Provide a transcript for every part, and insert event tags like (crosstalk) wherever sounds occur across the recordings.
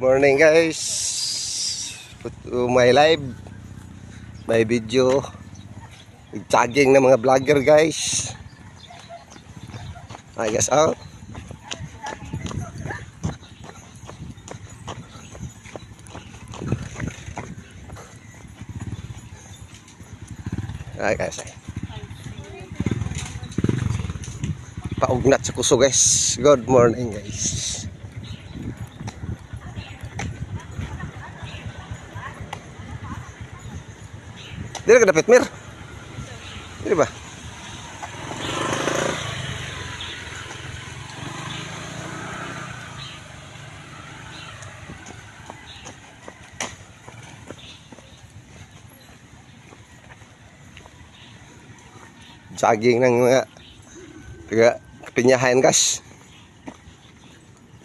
Morning guys. To my live. May video. Jogging ng mga vlogger guys. I guess out. Ay guys. ay. Paugnat sa kuso guys. Good morning guys. Dili ka dapat mir. Dili ba? Jogging ng mga taga Pinyahan guys.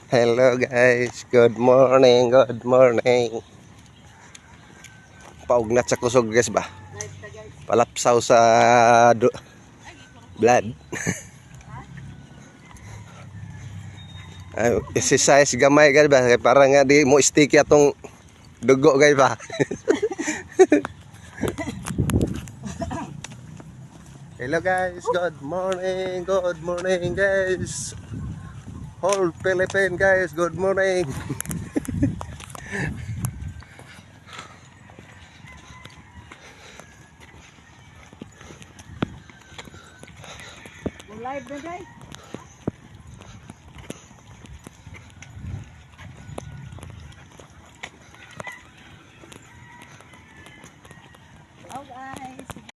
Hello guys. Good morning. Good morning. Paugnat sa kusog guys ba? Palapsaw sa do, blood. (laughs) Ay, exercise gamay guys ba? Para nga di mo sticky atong dugo guys ba? (laughs) Hello guys, good morning, good morning guys. Whole Philippine guys, good morning. (laughs) live na